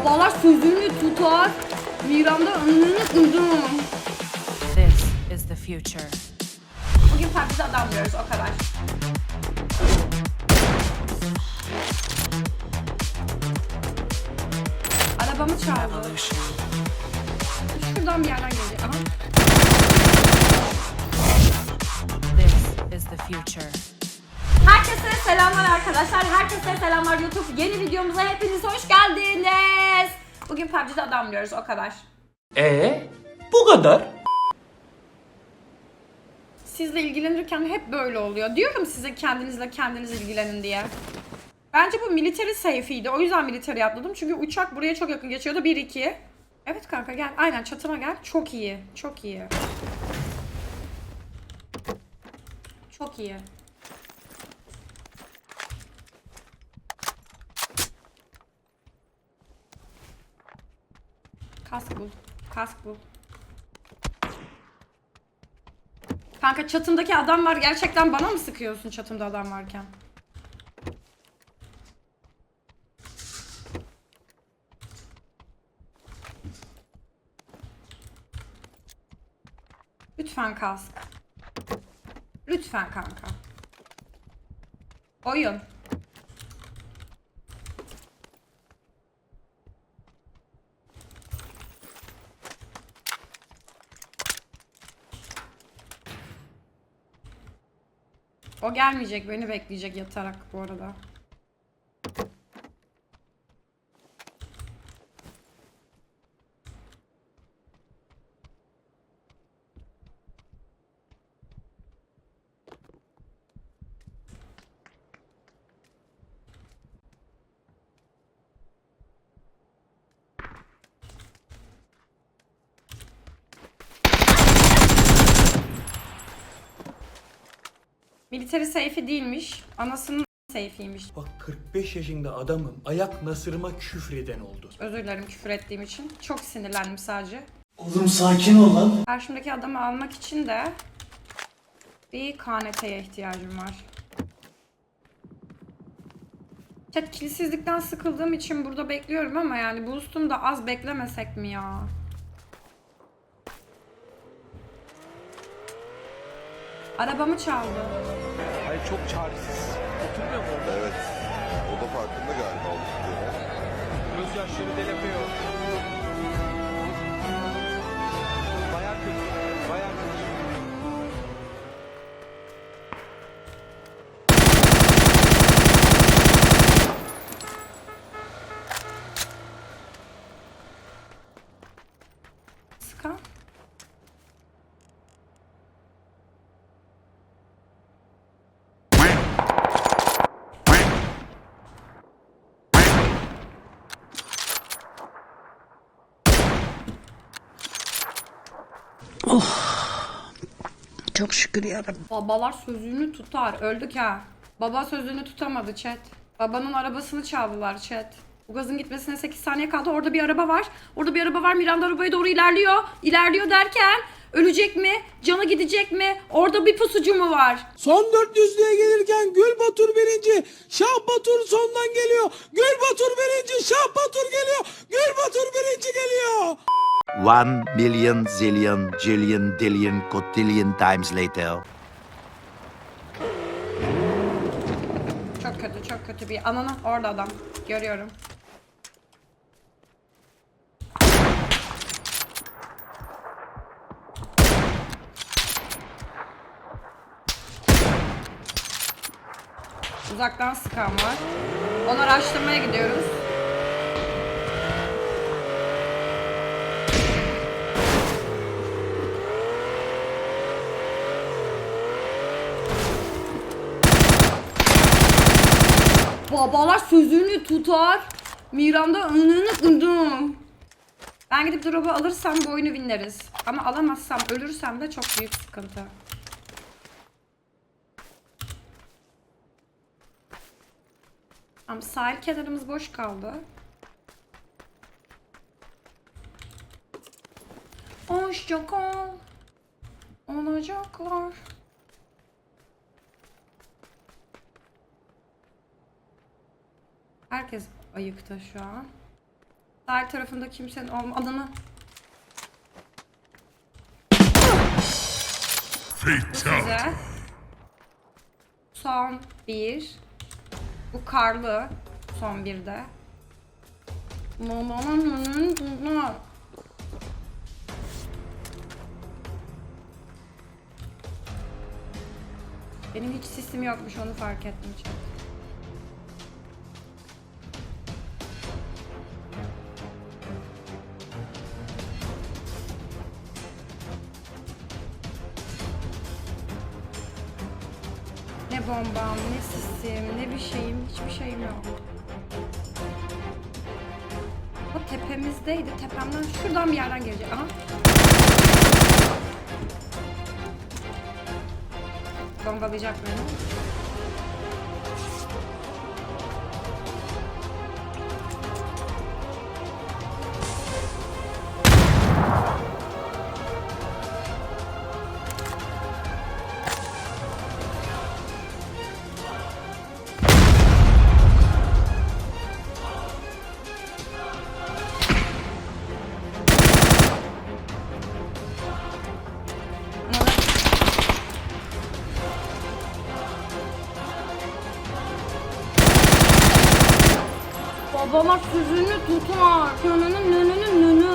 Babalar sözünü tutar. Miranda önünü kırdım. This is the future. Bugün PUBG'de adamlıyoruz o kadar. Arabamı çaldı. Şuradan bir yerden geliyor. Aha. This is the future. Herkese selamlar arkadaşlar. Herkese selamlar YouTube. Yeni videomuza hepiniz hoş geldiniz. Bugün PUBG'de adamlıyoruz o kadar. Ee, bu kadar. Sizle ilgilenirken hep böyle oluyor. Diyorum size kendinizle kendiniz ilgilenin diye. Bence bu military safe'iydi. O yüzden military atladım. Çünkü uçak buraya çok yakın geçiyordu. 1-2. Evet kanka gel. Aynen çatıma gel. Çok iyi. Çok iyi. Çok iyi. Kask bul. Kask bul. Kanka çatımdaki adam var. Gerçekten bana mı sıkıyorsun çatımda adam varken? Lütfen kask. Lütfen kanka. Oyun. O gelmeyecek. Beni bekleyecek yatarak bu arada. Military safe'i değilmiş. Anasının safe'iymiş. Bak 45 yaşında adamım. Ayak nasırıma küfreden oldu. Özür dilerim küfür ettiğim için. Çok sinirlendim sadece. Oğlum sakin ol lan. Karşımdaki adamı almak için de bir KNT'ye ihtiyacım var. Chat kilitsizlikten sıkıldığım için burada bekliyorum ama yani boost'um da az beklemesek mi ya? Arabamı çaldı. Hayır çok çaresiz. Oturmuyor mu orada? Evet. O da farkında galiba olduklarına. Gözyaşları delemiyor. Çok şükür yarabbim. Babalar sözünü tutar. Öldük ha. Baba sözünü tutamadı chat. Babanın arabasını çaldılar chat. Bu gazın gitmesine 8 saniye kaldı. Orada bir araba var. Orada bir araba var. Miranda arabaya doğru ilerliyor. İlerliyor derken ölecek mi? Canı gidecek mi? Orada bir pusucu mu var? Son 400'lüğe gelirken Gül Batur birinci, Şah Batur sondan geliyor. Gül Batur birinci, Şah Batur geliyor. Gül Batur birinci geliyor. One million zillion jillion dillion cotillion times later. Çok kötü çok kötü bir ananı orada adam. Görüyorum. Uzaktan sıkan var. Onu araştırmaya gidiyoruz. Babalar sözünü tutar. Miranda önünü kırdım. Ben gidip drop'u alırsam bu oyunu winleriz. Ama alamazsam ölürsem de çok büyük sıkıntı. Ama sahil kenarımız boş kaldı. Hoşça kal. Olacaklar. Herkes ayıkta şu an. Sahil tarafında kimsenin. Bu size. Son bir. Bu karlı. Son bir de. Benim hiç sisim yokmuş onu fark ettim. Chat. Ne bombam, ne sisim, ne bir şeyim, hiçbir şeyim yok. O tepemizdeydi. Tepemden şuradan bir yerden gelecek. Aha. Bombalayacak beni. Babama sözünü tutar. Nönünün nönünün nönü.